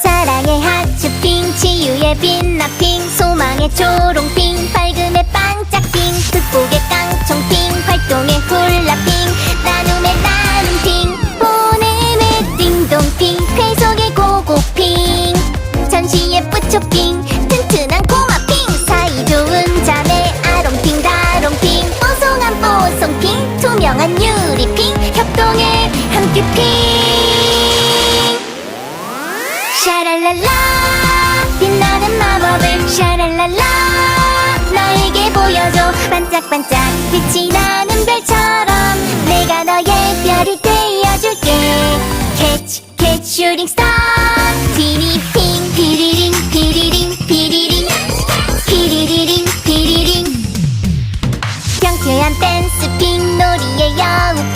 사랑의 하츄핑 치유의 빛나핑 소망의 초롱핑 밝음의 반짝핑 극복의 깡총핑 활동의 훌라핑 나눔의 나눔핑 보냄의 띵동핑 쾌속의 고고핑 전시의 뿌초핑 튼튼한 고마핑 사이좋은 자매 아롱핑 다롱핑 뽀송한 뽀송핑 투명한 유리핑 협동의 함께핑 샤랄랄라 빛나는 마법을 샤랄랄라. 너에게 보여줘 반짝반짝 빛이 나는 별처럼. 내가 너의 별이 되어줄게. 캐치 캐치 슈링 스타 피리핑 피리링 피리링 피리링. 피리리링 피리링. 경쾌한 댄스 핑 놀이의 여우.